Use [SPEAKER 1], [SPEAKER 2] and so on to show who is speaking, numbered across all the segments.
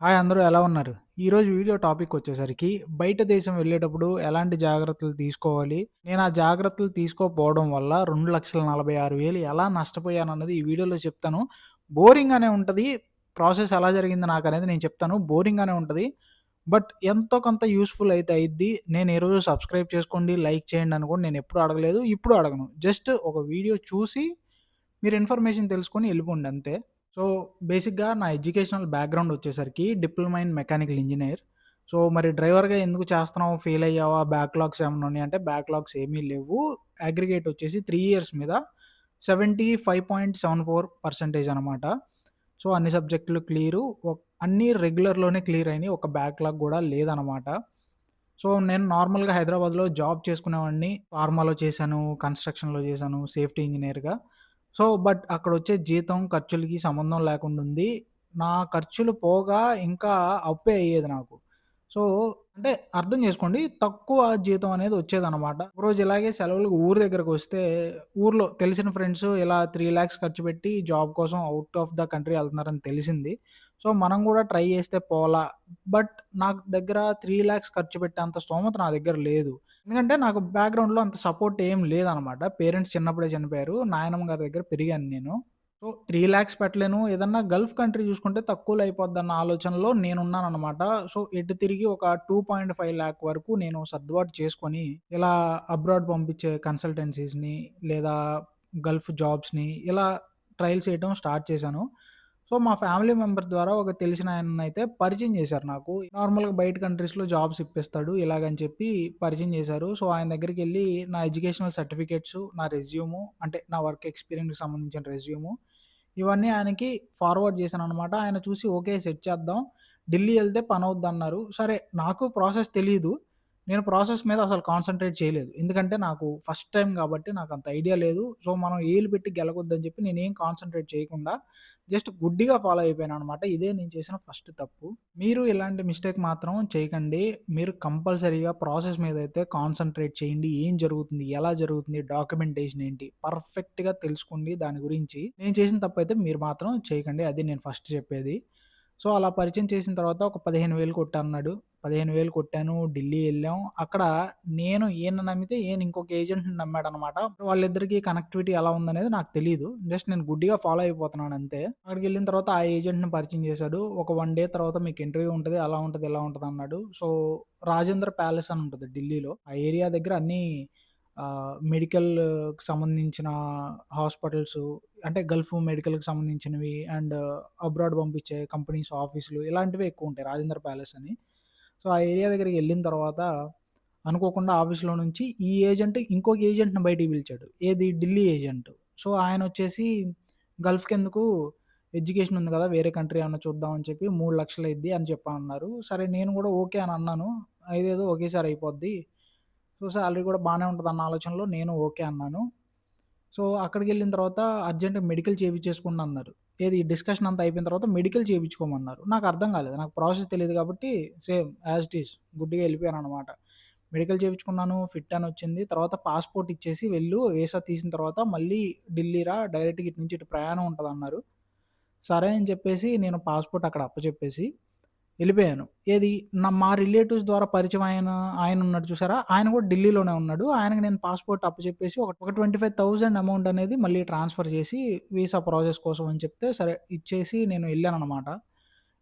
[SPEAKER 1] Hi అందరూ ఎలా ఉన్నారు? ఈరోజు వీడియో టాపిక్ వచ్చేసరికి బయట దేశం వెళ్ళేటప్పుడు ఎలాంటి జాగ్రత్తలు తీసుకోవాలి? నేను ఆ జాగ్రత్తలు తీసుకోకపోవడం వల్ల 2,46,000 ఎలా నష్టపోయానన్నది ఈ వీడియోలో చెప్తాను. బోరింగ్‌గానే ఉంటది. ప్రాసెస్ ఎలా జరిగింది నాకనేది నేను చెప్తాను. బోరింగ్‌గానే ఉంటది. బట్ ఎంతో కొంత యూజ్‌ఫుల్ అయితే అయిద్ది. నేను ఏ రోజు సబ్స్క్రైబ్ చేసుకోండి, లైక్ చేయండి అని కూడా నేను ఎప్పుడు అడగలేదు. ఇప్పుడు అడగను. జస్ట్ ఒక వీడియో చూసి మీరు ఇన్ఫర్మేషన్ తెలుసుకొని ఎళ్ళిపోండి అంతే. సో, బేసిక్‌గా నా ఎడ్యుకేషనల్ బ్యాక్‌గ్రౌండ్ వచ్చేసరికి diploma in mechanical engineer. So, మరి డ్రైవర్‌గా ఎందుకు చేస్తున్నావు? ఫెయిల్ అయ్యావా? బ్యాక్‌లాగ్స్ ఏమన్నా ఉన్నాయా? అంటే బ్యాక్‌లాగ్స్ ఏమీ లేవు. అగ్రిగేట్ వచ్చేసి 3 ఇయర్స్ మీద 75.74% అనమాట. సో, అన్ని సబ్జెక్టులు క్లియరు. ఒక్ అన్నీ రెగ్యులర్‌లోనే క్లియర్ అయినాయి. ఒక బ్యాక్‌లాగ్ కూడా లేదనమాట. సో, నేను నార్మల్‌గా హైదరాబాద్‌లో జాబ్ చేసుకునేవాడిని. ఫార్మాలో చేశాను, కన్‌స్ట్రక్షన్‌లో చేశాను, సేఫ్టీ ఇంజినీర్‌గా. సో, బట్ అక్కడొచ్చే జీతం, ఖర్చులకి సంబంధం లేకుండా ఉంది. నా ఖర్చులు పోగా ఇంకా అప్పే అయ్యేది నాకు. సో, అంటే అర్థం చేసుకోండి తక్కువ జీతం అనేది వచ్చేదనమాట. ఒకరోజు ఇలాగే సెలవులకు ఊరు దగ్గరకొస్తే ఊర్లో తెలిసిన ఫ్రెండ్స్ ఇలా 3,00,000 ఖర్చు పెట్టి జాబ్ కోసం ఔట్ ఆఫ్ ద కంట్రీ ఎళ్తున్నారని తెలిసింది. సో, మనం కూడా ట్రై చేస్తే పోలా. బట్ నాకు దగ్గర 3,00,000 ఖర్చు పెట్టేంత స్తోమత నా దగ్గర లేదు. ఎందుకంటే నాకు బ్యాక్‌గ్రౌండ్‌లో అంత సపోర్ట్ ఏం లేదనమాట. పేరెంట్స్ చిన్నప్పుడే చనిపోయారు. నాయనమ్మ గారి దగ్గర పెరిగాను నేను. సో, 3,00,000 పెట్టలేను. ఏదన్నా గల్ఫ్ కంట్రీ చూసుకుంటే తక్కువలో అయిపోద్దన్న ఆలోచనలో నేనున్నాననమాట. సో, ఎటు తిరిగి ఒక 2.5,00,000 వరకు నేను సర్దుబాటు చేసుకొని ఇలా అబ్రాడ్ పంపించే కన్సల్టెన్సీస్‌ని లేదా గల్ఫ్ జాబ్స్‌ని ఇలా ట్రైల్ చేయటం స్టార్ట్ చేశాను. సో, మా ఫ్యామిలీ మెంబర్స్ ద్వారా ఒక తెలిసిన ఆయననైతే పరిచయం చేశారు నాకు. నార్మల్‌గా బయట కంట్రీస్‌లో జాబ్స్ ఇప్పిస్తాడు ఇలాగని చెప్పి పరిచయం చేశారు. సో, ఆయన దగ్గరికి వెళ్ళి నా ఎడ్యుకేషనల్ సర్టిఫికేట్స్, నా రెజ్యూము అంటే నా వర్క్ ఎక్స్‌పీరియన్స్‌కి సంబంధించిన రెజ్యూము ఇవన్నీ ఆయనకి ఫార్వర్డ్ చేశాను అనమాట ఆయన చూసి ఓకే. సెట్ చేద్దాం. ఢిల్లీ వెళ్తే పని అవుద్ది అన్నారు సరే నాకు ప్రాసెస్ తెలియదు నేను ప్రాసెస్ మీద అసలు కాన్సన్ట్రేట్ చేయలేదు. ఎందుకంటే నాకు ఫస్ట్ టైం కాబట్టి నాకు అంత ఐడియా లేదు. సో, మనం ఏలు పెట్టి గెలకొద్దని చెప్పి నేనేం కాన్సన్ట్రేట్ చేయకుండా జస్ట్ గుడ్డిగా ఫాలో అయిపోయాను అనమాట ఇదే నేను చేసిన ఫస్ట్ తప్పు. మీరు ఇలాంటి మిస్టేక్ మాత్రం చేయకండి. మీరు కంపల్సరీగా ప్రాసెస్ మీద అయితే కాన్సన్ట్రేట్ చేయండి. ఏం జరుగుతుంది? ఎలా జరుగుతుంది? డాక్యుమెంటేషన్ ఏంటి? పర్ఫెక్ట్‌గా తెలుసుకోండి దాని గురించి. నేను చేసిన తప్పు అయితే మీరు మాత్రం చేయకండి. అది నేను ఫస్ట్ చెప్పేది. సో, అలా పరిచయం చేసిన తర్వాత ఒక 15,000 కొట్టన్నాడు. 15,000 కొట్టాను. ఢిల్లీ ఎళ్ళాం. అక్కడ నేను ఈయన్ని నమ్మితే ఈయన ఇంకొక ఏజెంట్‌ని నమ్మాడనమాట. వాళ్ళిద్దరికీ కనెక్టివిటీ ఎలా ఉందనేది నాకు తెలీదు. జస్ట్ నేను గుడ్డిగా ఫాలో అయిపోతున్నాను అంతే. అక్కడికెళ్ళిన తర్వాత ఆ ఏజెంట్‌ని పరిచయం చేశాడు. ఒక 1 డే తర్వాత మీకు ఇంటర్వ్యూ ఉంటది. అలా ఉంటది, ఇలా ఉంటదన్నాడు. సో, రాజేంద్ర ప్యాలెస్ అని ఉంటది ఢిల్లీలో. ఆ ఏరియా దగ్గర అన్నీ ఆహ్, మెడికల్‌కి సంబంధించిన హాస్పిటల్సు అంటే గల్ఫ్ మెడికల్‌కి సంబంధించినవి అండ్ అబ్రాడ్ పంపించే కంపెనీస్ ఆఫీసులు ఇలాంటివే ఎక్కువుంటాయి రాజేంద్ర ప్యాలెస్ అని. సో, ఆ ఏరియా దగ్గరికెళ్ళిన తర్వాత అనుకోకుండా ఆఫీస్‌లో నుంచి ఈ ఏజెంట్ ఇంకొక ఏజెంట్‌ని బయటికి పిలిచాడు. ఏది ఢిల్లీ ఏజెంట్. సో, ఆయనొచ్చేసి గల్ఫ్‌కెందుకు ఎడ్యుకేషన్ ఉంది కదా! వేరే కంట్రీ ఏమన్నా చూద్దాం అని చెప్పి 3,00,000 అయిద్ది అని చెప్పన్నారు. సరే నేను కూడా ఓకే అని అన్నాను. అదేదో ఒకేసారి అయిపోద్ది. సో, సాలరీ కూడా బాగానే ఉంటుంది అన్న ఆలోచనలో నేను ఓకే అన్నాను. సో, అక్కడికి వెళ్ళిన తర్వాత అర్జెంట్ మెడికల్ చేయించేసుకుని అన్నారు. ఏది డిస్కషన్ అంతా అయిపోయిన తర్వాత మెడికల్ చేయించుకోమన్నారు నాకు అర్థం కాలేదు. నాకు ప్రాసెస్ తెలియదు కాబట్టి సేమ్ యాజ్ ఇట్ ఈజ్ గుడ్డిగా అనమాట మెడికల్ చేయించుకున్నాను ఫిట్ అని వచ్చింది. తర్వాత పాస్‌పోర్ట్ ఇచ్చేసి వెళ్ళు వీసా తీసిన తర్వాత మళ్ళీ ఢిల్లీరా డైరెక్ట్‌గా ఇటు నుంచి ఇటు ప్రయాణం ఉంటదన్నారు. సరే అని చెప్పేసి నేను పాస్‌పోర్ట్ అక్కడ అప్పచెప్పేసి వెళ్ళిపోయాను ఏది నా మా రిలేటివ్స్ ద్వారా పరిచయం ఆయన ఆయన ఉన్నాడు చూసారా? ఆయన కూడా ఢిల్లీలోనే ఉన్నాడు. ఆయనకి నేను పాస్‌పోర్ట్ అప్పచెప్పేసి ఒక ఒక 25,000 అమౌంట్ అనేది మళ్ళీ ట్రాన్స్‌ఫర్ చేసి వీసా ప్రాసెస్ కోసం అని చెప్తే సరే ఇచ్చేసి నేను వెళ్ళాను అనమాట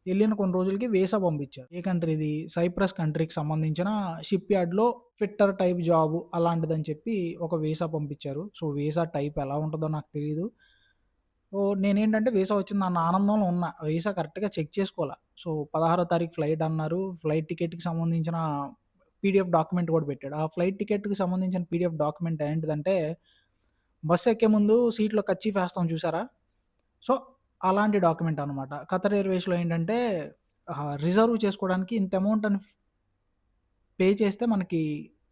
[SPEAKER 1] వెళ్ళిన కొన్ని రోజులకి వీసా పంపించారు. ఏ కంట్రీది? సైప్రస్ కంట్రీకి సంబంధించిన షిప్ యార్డ్‌లో ఫిట్టర్ టైప్ జాబ్ అలాంటిదని చెప్పి ఒక వీసా పంపించారు. సో, వీసా టైప్ ఎలా ఉంటుందో నాకు తెలియదు సో, నేనేంటంటే వీసా వచ్చిందన్న ఆనందంలో ఉన్నా. వీసా కరెక్ట్‌గా చెక్ చేసుకోలా. సో, 16 తారీఖు ఫ్లైట్ అన్నారు. ఫ్లైట్ టికెట్‌కి సంబంధించిన పీడీఎఫ్ డాక్యుమెంట్ కూడా పెట్టాడు. ఆ ఫ్లైట్ టికెట్‌కి సంబంధించిన పీడీఎఫ్ డాక్యుమెంట్ ఏంటిదంటే బస్సు ఎక్కే ముందు సీట్‌లో కర్చీఫ్ ఏస్తాం చూసారా? సో, అలాంటి డాక్యుమెంట్ అనమాట. ఖతర్ ఎయిర్‌వేస్‌లో ఏంటంటే ఆహ్, రిజర్వ్ చేసుకోవడానికి ఇంత అమౌంట్ అని పే చేస్తే మనకి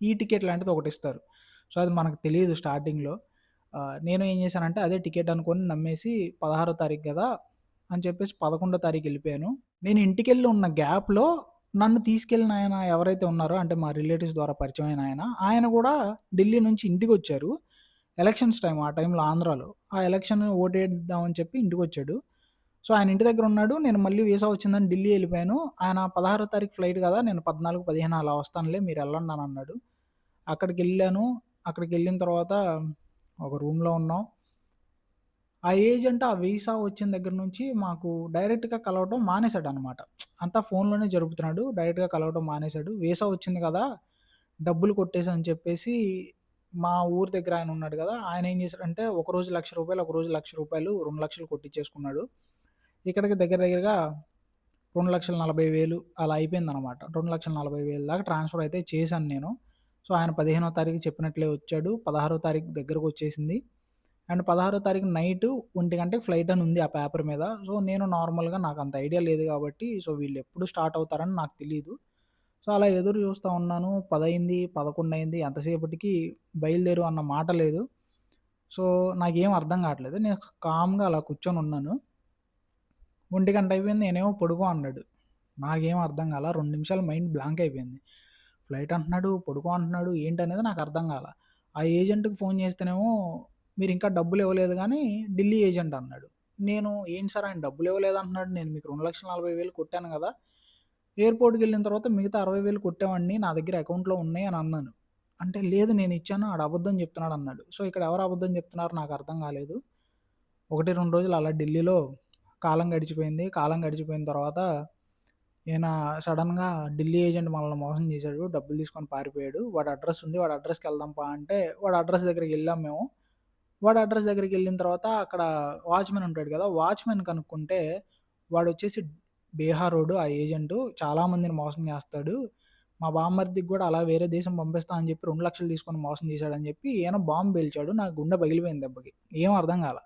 [SPEAKER 1] ఈ టికెట్ లాంటిది ఒకటిస్తారు. సో, అది మనకు తెలీదు స్టార్టింగ్‌లో. ఆహ్, నేను ఏం చేశానంటే అదే టికెట్ అనుకోని నమ్మేసి 16 తారీఖు గదా! అని చెప్పేసి 11 తారీఖు ఎళ్ళిపోయాను. నేను ఇంటికెళ్ళి ఉన్న గ్యాప్‌లో నన్ను తీసుకెళ్ళిన ఆయన ఎవరైతే ఉన్నారో అంటే మా రిలేటివ్స్ ద్వారా పరిచయం అయిన ఆయన, ఆయన కూడా ఢిల్లీ నుంచి ఇంటికొచ్చారు. ఎలక్షన్స్ టైం ఆ టైంలో ఆంధ్రాలో. ఆ ఎలక్షన్ ఓటేద్దామని చెప్పి ఇంటికొచ్చాడు. సో, ఆయన ఇంటి దగ్గర ఉన్నాడు నేను మళ్ళీ వీసా వచ్చిందని ఢిల్లీ ఎళ్ళిపోయాను. ఆయన 16 తారీఖు ఫ్లైట్ గదా! నేను 14, 15 అలా వస్తానులే మీరెళ్ళండి అని అన్నాడు. అక్కడికెళ్ళాను. అక్కడికెళ్ళిన తర్వాత ఒక రూమ్‌లో ఉన్నాం. ఆ ఏజెంట్ ఆ వీసా వచ్చిన దగ్గర నుంచి మాకు డైరెక్ట్‌గా కలవటం మానేసాడనమాట. అంతా ఫోన్‌లోనే జరుపుతున్నాడు. డైరెక్ట్‌గా కలవటం మానేసాడు. వీసా వచ్చింది కదా డబ్బులు కొట్టేసి అని చెప్పేసి మా ఊరు దగ్గర ఆయన ఉన్నాడు కదా ఆయన ఏం చేశాడంటే ఒకరోజు రూ. 1,00,000 ఒకరోజు రూ. 1,00,000 2,00,000 కొట్టిచ్చేసుకున్నాడు. ఇక్కడికి దగ్గర దగ్గరగా 2,40,000 అలా అయిపోయింది అనమాట రెండు లక్షల నలభై వేలు దాకా ట్రాన్స్‌ఫర్ అయితే చేశాను నేను. సో, ఆయన 15వ తారీఖు చెప్పినట్లే వచ్చాడు. 16వ తారీఖు దగ్గరకు వచ్చేసింది అండ్ 16వ తారీఖు నైట్ ఒంటి గంటకి ఫ్లైట్ అని ఉంది ఆ పేపర్ మీద. సో, నేను నార్మల్‌గా నాకు అంత ఐడియా లేదు కాబట్టి సో, వీళ్ళు ఎప్పుడు స్టార్ట్ అవుతారని నాకు తెలియదు సో, అలా ఎదురు చూస్తా ఉన్నాను. పదైంది పదకొండు అయింది. ఎంతసేపటికి బయలుదేరు అన్న మాట లేదు. సో, నాకేం అర్థం కావట్లేదు. నేను కామ్‌గా అలా కూర్చొనున్నాను. 1 గంట అయిపోయింది. నేనేమో పొడుగు అన్నాడు. నాకేం అర్థం కాలా. రెండు నిమిషాలు మైండ్ బ్లాంక్ అయిపోయింది. ఫ్లైట్ అంటున్నాడు, పడుకో అంటున్నాడు. ఏంటనేది నాకు అర్థం కాల. ఆ ఏజెంట్‌కి ఫోన్ చేస్తేనేమో మీరు ఇంకా డబ్బులు ఇవ్వలేదు గానీ ఢిల్లీ ఏజెంట్ అన్నాడు. నేను ఏంటి సార్ ఆయన డబ్బులు ఇవ్వలేదు అంటున్నాడు. నేను మీకు 2,40,000 కొట్టాను గదా! ఎయిర్‌పోర్ట్‌కెళ్ళిన తర్వాత మిగతా 60,000 కొట్టేవాడిని. నా దగ్గర అకౌంట్‌లో ఉన్నాయి అని అన్నాను. అంటే లేదు నేను ఇచ్చాను. ఆడు అబద్ధం చెప్తున్నాడు అన్నాడు. సో, ఇక్కడ ఎవరు అబద్ధం చెప్తున్నారో నాకు అర్థం కాలేదు. 1, 2 రోజులు అలా ఢిల్లీలో కాలం గడిచిపోయింది. కాలం గడిచిపోయిన తర్వాత ఈయన సడెన్‌గా ఢిల్లీ ఏజెంట్ మనల్ని మోసం చేశాడు. డబ్బులు తీసుకొని పారిపోయాడు. వాడి అడ్రెస్ ఉంది. వాడి అడ్రెస్‌కెళ్దాం పా అంటే వాడి అడ్రెస్ దగ్గరికెళ్ళాం మేము. వాడి అడ్రెస్ దగ్గరికెళ్ళిన తర్వాత అక్కడ వాచ్‌మెన్ ఉంటాడు కదా! వాచ్‌మెన్ కనుక్కుంటే వాడొచ్చేసి బీహార్ రోడ్డు ఆ ఏజెంటు చాలా మందిని మోసం చేస్తాడు. మా బామ్మర్దికి గూడా అలా వేరే దేశం పంపిస్తా అని చెప్పి 2,00,000 తీసుకొని మోసం చేశాడని చెప్పి ఈయన బాంబు పేల్చాడు. నా గుండె పగిలిపోయింది దెబ్బకి. ఏం అర్థం కాల.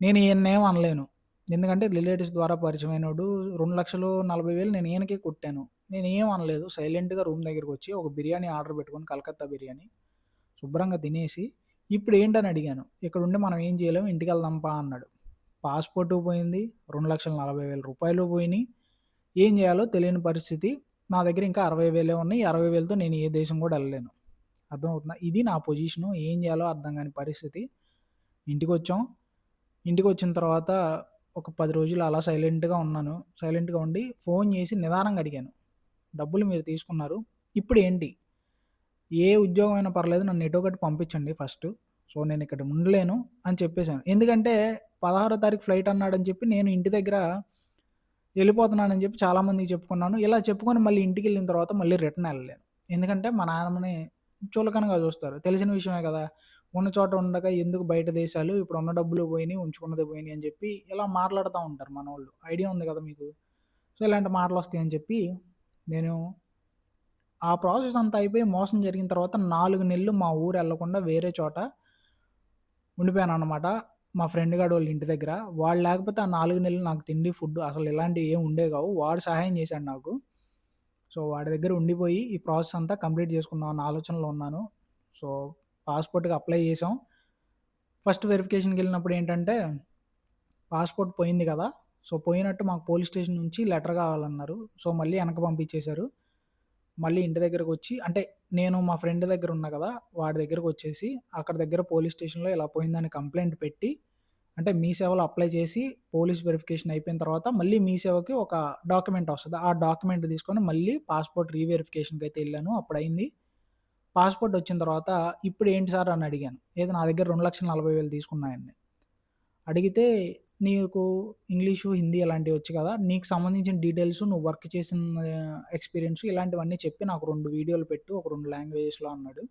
[SPEAKER 1] నేను ఈయన్నేం అనలేను. ఎందుకంటే రిలేటివ్స్ ద్వారా పరిచయమైనోడు 2,40,000 నేను ఈయనకే కొట్టాను. నేనేం అనలేదు. సైలెంట్‌గా రూమ్ దగ్గరికొచ్చి ఒక బిర్యానీ ఆర్డర్ పెట్టుకొని కలకత్తా బిర్యానీ. శుభ్రంగా తినేసి ఇప్పుడు ఏంటని అడిగాను. ఇక్కడుండి మనం ఏం చేయలేం ఇంటికెళ్దాం పా అన్నాడు. పాస్‌పోర్టు పోయింది. రూ. 2,40,000 పోయినియి. ఏం చేయాలో తెలియని పరిస్థితి. నా దగ్గర ఇంకా 60,000 ఉన్నాయి. అరవై 60,000తో నేను ఏ దేశం కూడా ఎళ్ళలేను. అర్థమవుతుందా? ఇది నా పొజిషను. ఏం చేయాలో అర్థం కాని పరిస్థితి. ఇంటికొచ్చాం. ఇంటికొచ్చిన తర్వాత ఒక 10 రోజులు అలా సైలెంట్‌గా ఉన్నాను. సైలెంట్‌గా ఉండి ఫోన్ చేసి నిదానంగా అడిగాను. డబ్బులు మీరు తీసుకున్నారు. ఇప్పుడేంటి? ఏ ఉద్యోగమైనా పర్లేదు నన్ను ఎటో ఒకటి పంపించండి ఫస్టు. సో, నేనిక్కడ ఉండలేను అని చెప్పేసాను. ఎందుకంటే 16 తారీఖు ఫ్లైట్ అన్నాడని చెప్పి నేను ఇంటి దగ్గర ఎళ్ళిపోతున్నానని చెప్పి చాలామందికి చెప్పుకున్నాను. ఇలా చెప్పుకొని మళ్ళీ ఇంటికెళ్ళిన తర్వాత మళ్ళీ రిటర్న్ ఎళ్ళలేను. ఎందుకంటే మా నాన్నమ్మని చులకనగా చూస్తారు. తెలిసిన విషయమే కదా! ఉన్న చోట ఉండగా ఎందుకు బయట దేశాలు ఇప్పుడు ఉన్న డబ్బులు పోయినాయి ఉంచుకున్నది పోయినాయి అని చెప్పి ఇలా మాట్లాడుతూ ఉంటారు మన వాళ్ళు ఐడియా ఉంది కదా మీకు. సో, ఇలాంటి మాటలు వస్తాయని చెప్పి నేను ఆ ప్రాసెస్ అంతా అయిపోయి మోసం జరిగిన తర్వాత నాలుగు నెలలు మా ఊరు వెళ్ళకుండా వేరే చోట ఉండిపోయాను అనమాట మా ఫ్రెండ్ వాళ్ళ ఇంటి దగ్గర. వాళ్ళు లేకపోతే ఆ నాలుగు నెలలు నాకు తిండి, ఫుడ్ అసలు ఇలాంటివి ఏం ఉండేవి కావు. వాడు సహాయం చేశాడు నాకు. సో, వాడి దగ్గర ఉండిపోయి ఈ ప్రాసెస్ అంతా కంప్లీట్ చేసుకుందాం అన్న ఆలోచనలో ఉన్నాను. సో, పాస్‌పోర్ట్‌కి అప్లై చేసాం. ఫస్ట్ వెరిఫికేషన్కి వెళ్ళినప్పుడు ఏంటంటే పాస్‌పోర్ట్ పోయింది కదా! సో, పోయినట్టు మాకు పోలీస్ స్టేషన్ నుంచి లెటర్ కావాలన్నారు. సో, మళ్ళీ వెనక పంపించేశారు. మళ్ళీ ఇంటి దగ్గరకు వచ్చి అంటే నేను మా ఫ్రెండ్ దగ్గర ఉన్నా కదా! వాడి దగ్గరకు వచ్చేసి అక్కడ దగ్గర పోలీస్ స్టేషన్‌లో ఇలా పోయిందని కంప్లైంట్ పెట్టి అంటే మీ సేవలో అప్లై చేసి పోలీస్ వెరిఫికేషన్ అయిపోయిన తర్వాత మళ్ళీ మీ సేవకి ఒక డాక్యుమెంట్ వస్తుంది ఆ డాక్యుమెంట్ తీసుకొని మళ్ళీ పాస్‌పోర్ట్ రీవెరిఫికేషన్కి అయితే వెళ్ళాను అప్పుడు అయింది పాస్‌పోర్ట్ వచ్చిన తర్వాత ఇప్పుడు ఏంటి సార్ అని అడిగాను. ఏదో నా దగ్గర రెండు లక్షల నలభై వేలు తీసుకున్నాయని అడిగితే నీకు ఇంగ్లీషు, హిందీ అలాంటివి వచ్చు కదా! నీకు సంబంధించిన డీటెయిల్స్ నువ్వు వర్క్ చేసిన ఎక్స్‌పీరియన్స్ ఇలాంటివన్నీ చెప్పి నాకు రెండు వీడియోలు పెట్టు. ఒక రెండు లాంగ్వేజెస్‌లో అన్నాడు.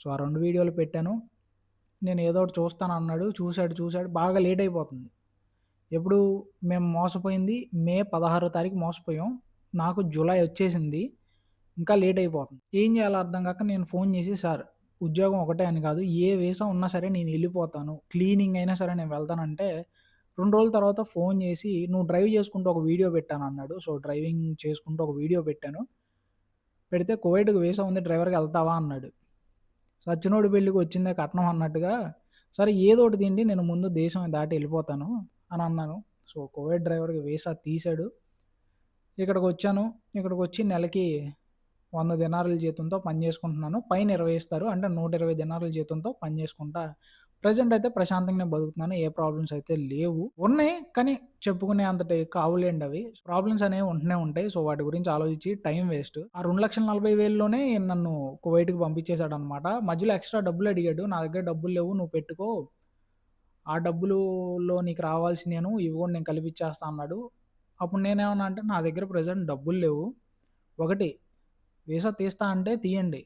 [SPEAKER 1] సో, ఆ రెండు వీడియోలు పెట్టాను. నేను ఏదో ఒకటి చూస్తాను అన్నాడు చూసాడు, చూసాడు. బాగా లేట్ అయిపోతుంది. ఎప్పుడు మేము మోసపోయింది మే 16 తారీఖు మోసపోయాం. నాకు జూలై వచ్చేసింది. ఇంకా లేట్ అయిపోతుంది. ఏం చేయాలో అర్థం కాక నేను ఫోన్ చేసి సార్ ఉద్యోగం ఒకటే అని కాదు. ఏ వేసా ఉన్నా సరే నేను వెళ్ళిపోతాను క్లీనింగ్ అయినా సరే నేను వెళ్తానంటే రెండు రోజుల తర్వాత ఫోన్ చేసి నువ్వు డ్రైవ్ చేసుకుంటూ ఒక వీడియో పెట్టాను అన్నాడు సో, డ్రైవింగ్ చేసుకుంటూ ఒక వీడియో పెట్టాను. పెడితే కోవిడ్కి వేసా ఉంది డ్రైవర్కి వెళ్తావా అన్నాడు. సచ్చినోడి పెళ్ళికి వచ్చిందే కట్నం అన్నట్టుగా సరే ఏదో ఒకటి తిండి నేను ముందు దేశం దాటి వెళ్ళిపోతాను అని అన్నాను. సో, కోవిడ్ డ్రైవర్‌కి వీసా తీసాడు. ఇక్కడికి వచ్చి నెలకి వంద దినారుల జీతంతో పని చేసుకుంటున్నాను. పైన 20 ఇస్తారు. అంటే 120 దినారుల జీతంతో పని చేసుకుంటా ప్రెజెంట్ అయితే ప్రశాంతంగానే బతుకుతున్నాను. ఏ ప్రాబ్లమ్స్ అయితే లేవు. ఉన్నాయి కానీ చెప్పుకునే అంతటి కావులేండి అవి. ప్రాబ్లమ్స్ అనేవి ఉంటూనే ఉంటాయి. సో, వాటి గురించి ఆలోచించి టైం వేస్ట్. ఆ 2,40,000లోనే నన్ను కువైట్‌కి పంపించేసాడనమాట. మధ్యలో ఎక్స్‌ట్రా డబ్బులు అడిగాడు. నా దగ్గర డబ్బులు లేవు నువ్వు పెట్టుకో. ఆ డబ్బులులో నీకు రావాల్సినను ఇవి కూడా నేను కలిపిచ్చేస్తా అన్నాడు. అప్పుడు నేనేమన్నా అంటే నా దగ్గర ప్రజెంట్ డబ్బులు లేవు. ఒకటి వీసా తీస్తా అంటే తీయండి.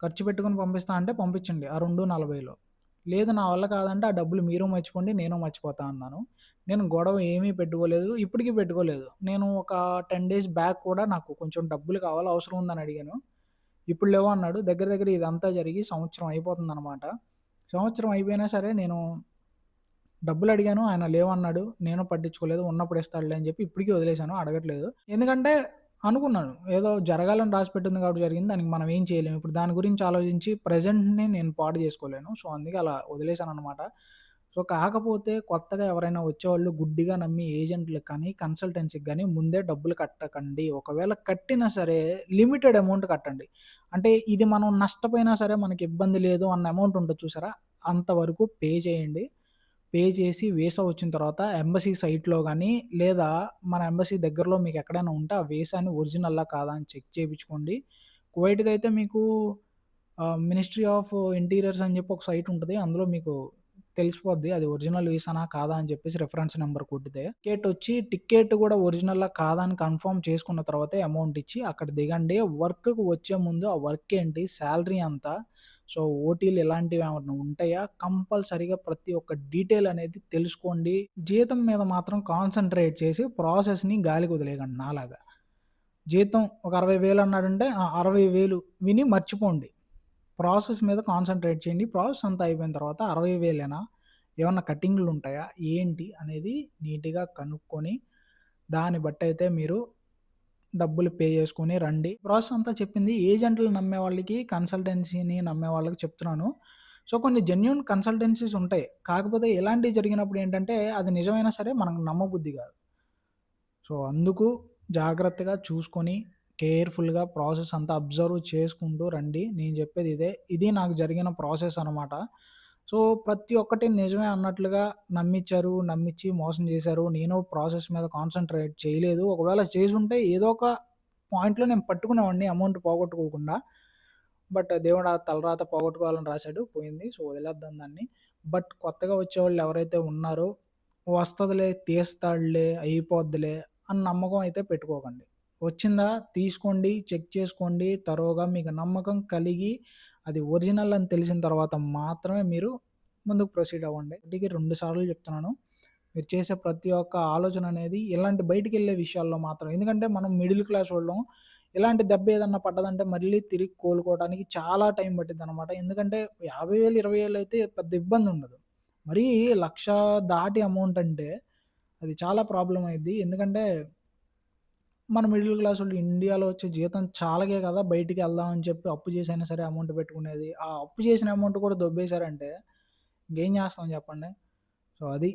[SPEAKER 1] ఖర్చు పెట్టుకుని పంపిస్తా అంటే పంపించండి. ఆ 2,40లో. లేదు నా వల్ల కాదంటే ఆ డబ్బులు మీరు మర్చిపోండి. నేను మర్చిపోతా అన్నాను. నేను గొడవ ఏమీ పెట్టుకోలేదు. ఇప్పటికీ పెట్టుకోలేదు. నేను ఒక 10 డేస్ బ్యాక్ కూడా నాకు కొంచెం డబ్బులు కావాలి అవసరం ఉందని అడిగాను. ఇప్పుడు లేవు అన్నాడు. దగ్గర దగ్గర ఇదంతా జరిగి సంవత్సరం అయిపోతుంది అనమాట సంవత్సరం అయిపోయినా సరే నేను డబ్బులు అడిగాను. ఆయన లేవన్నాడు. నేను పట్టించుకోలేదు. ఉన్నప్పుడు ఇస్తాడులే అని చెప్పి ఇప్పటికీ వదిలేసాను. అడగట్లేదు. ఎందుకంటే అనుకున్నాను. ఏదో జరగాలని రాసి పెట్టింది కాబట్టి జరిగింది. దానికి మనం ఏం చేయలేము. ఇప్పుడు దాని గురించి ఆలోచించి ప్రెజెంట్‌ని నేను పాడు చేసుకోలేను. సో, అందుకే అలా వదిలేసాననమాట. సో, కాకపోతే కొత్తగా ఎవరైనా వచ్చేవాళ్ళు గుడ్డిగా నమ్మి ఏజెంట్‌లకి కానీ, కన్సల్టెన్సీకి గానీ ముందే డబ్బులు కట్టకండి. ఒకవేళ కట్టినా సరే లిమిటెడ్ అమౌంట్ కట్టండి. అంటే ఇది మనం నష్టపోయినా సరే మనకి ఇబ్బంది లేదు అన్న అమౌంట్ ఉంటది చూసారా? అంతవరకు పే చేయండి. పే చేసి వీసా వచ్చిన తర్వాత ఎంబసీ సైట్‌లో కానీ లేదా మన ఎంబసీ దగ్గరలో మీకు ఎక్కడైనా ఉంటే ఆ వీసాని ఒరిజినల్లా కాదా అని చెక్ చేయించుకోండి కువైట్ది అయితే మీకు మినిస్ట్రీ ఆఫ్ ఇంటీరియర్స్ అని చెప్పి ఒక సైట్ ఉంటుంది. అందులో మీకు తెలిసిపోద్ది. అది ఒరిజినల్ వీసానా కాదా అని చెప్పేసి రిఫరెన్స్ నెంబర్ కొట్టితే. టికెట్ వచ్చి టికెట్ కూడా ఒరిజినల్లా కాదా అని కన్ఫర్మ్ చేసుకున్న తర్వాతే అమౌంట్ ఇచ్చి అక్కడ దిగండి. వర్క్‌కి వచ్చే ముందు ఆ వర్క్ ఏంటి? శాలరీ ఎంత? సో, ఓటీలు ఇలాంటివి ఏమైనా ఉంటాయా? కంపల్సరీగా ప్రతి ఒక్క డీటెయిల్ అనేది తెలుసుకోండి. జీతం మీద మాత్రం కాన్సన్ట్రేట్ చేసి ప్రాసెస్‌ని గాలికి వదిలేయకండి నాలాగా. జీతం ఒక అరవై వేలు అన్నాడంటే ఆ అరవై వేలు విని మర్చిపోండి. ప్రాసెస్ మీద కాన్సన్ట్రేట్ చేయండి. ప్రాసెస్ అంతా అయిపోయిన తర్వాత 60,000ఏనా? ఏమన్నా కటింగ్‌లు ఉంటాయా? ఏంటి? అనేది నీట్‌గా కనుక్కొని దాన్ని బట్టి అయితే మీరు డబ్బులు పే చేసుకొని రండి. ప్రాసెస్ అంతా చెప్పింది ఏజెంట్లు నమ్మే వాళ్ళకి, కన్సల్టెన్సీని నమ్మే వాళ్ళకి చెప్తున్నాను. సో, కొన్ని జెన్యున్ కన్సల్టెన్సీస్ ఉంటాయి. కాకపోతే ఇలాంటివి జరిగినప్పుడు ఏంటంటే అది నిజమైనా సరే మనకు నమ్మబుద్ధి కాదు. సో, అందుకు జాగ్రత్తగా చూసుకొని కేర్‌ఫుల్‌గా ప్రాసెస్ అంతా అబ్జర్వ్ చేసుకుంటూ రండి. నేను చెప్పేది ఇదే. ఇది నాకు జరిగిన ప్రాసెస్ అనమాట. సో, ప్రతి ఒక్కటి నిజమే అన్నట్లుగా నమ్మిచ్చారు. నమ్మిచ్చి మోసం చేశారు. నేను ప్రాసెస్ మీద కాన్సంట్రేట్ చేయలేదు. ఒకవేళ చేసుంటే ఏదో ఒక పాయింట్‌లో నేను పట్టుకునేవాడిని అమౌంట్ పోగొట్టుకోకుండా. బట్ దేవుడు ఆ తలరాత పోగొట్టుకోవాలని రాసాడు. పోయింది. సో, వదిలేద్దాం దాన్ని. బట్ కొత్తగా వచ్చేవాళ్ళు ఎవరైతే ఉన్నారో వస్తదిలే, తీస్తాడులే, అయిపోద్దిలే అని నమ్మకం అయితే పెట్టుకోకండి. వచ్చిందా తీసుకోండి, చెక్ చేసుకోండి. తరోగా మీకు నమ్మకం కలిగి అది ఒరిజినల్ అని తెలిసిన తర్వాత మాత్రమే మీరు ముందుకు ప్రొసీడ్ అవ్వండి. ఒకటికి రెండు సార్లు చెప్తున్నాను. మీరు చేసే ప్రతి ఒక్క ఆలోచన అనేది ఇలాంటి బయటికెళ్ళే విషయాల్లో మాత్రం. ఎందుకంటే మనం మిడిల్ క్లాస్ వాళ్ళం. ఇలాంటి దెబ్బ ఏదన్నా పడ్డదంటే మళ్ళీ తిరిగి కోలుకోవడానికి చాలా టైం పట్టిద్దనమాట. ఎందుకంటే యాభై వేలు ఇరవై వేలు అయితే పెద్ద ఇబ్బంది ఉండదు. మరీ లక్ష దాటి అమౌంట్ అంటే అది చాలా ప్రాబ్లమ్ అయింది ఎందుకంటే మన మిడిల్ క్లాసోళ్ళు ఇండియాలో వచ్చే జీతం చాలకే కదా! బయటికి అని చెప్పి అప్పు చేసైనా సరే అమౌంట్ పెట్టుకునేది. ఆ అప్పు చేసిన అమౌంట్ కూడా దొబ్బేసారంటే ఇంకేం చేస్తాం చెప్పండి. సో, అది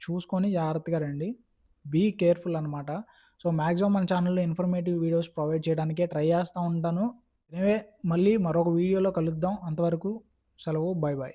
[SPEAKER 1] చూసుకొని జాగ్రత్తగా రండి. బీ కేర్‌ఫుల్ అనమాట. సో, మాక్సిమం మన ఛానెల్‌లో ఇన్ఫర్మేటివ్ వీడియోస్ ప్రొవైడ్ చేయడానికే ట్రై చేస్తా ఉంటాను. ఎనీవే మళ్ళీ మరొక వీడియోలో కలుద్దాం. అంతవరకు సెలవు. Bye bye.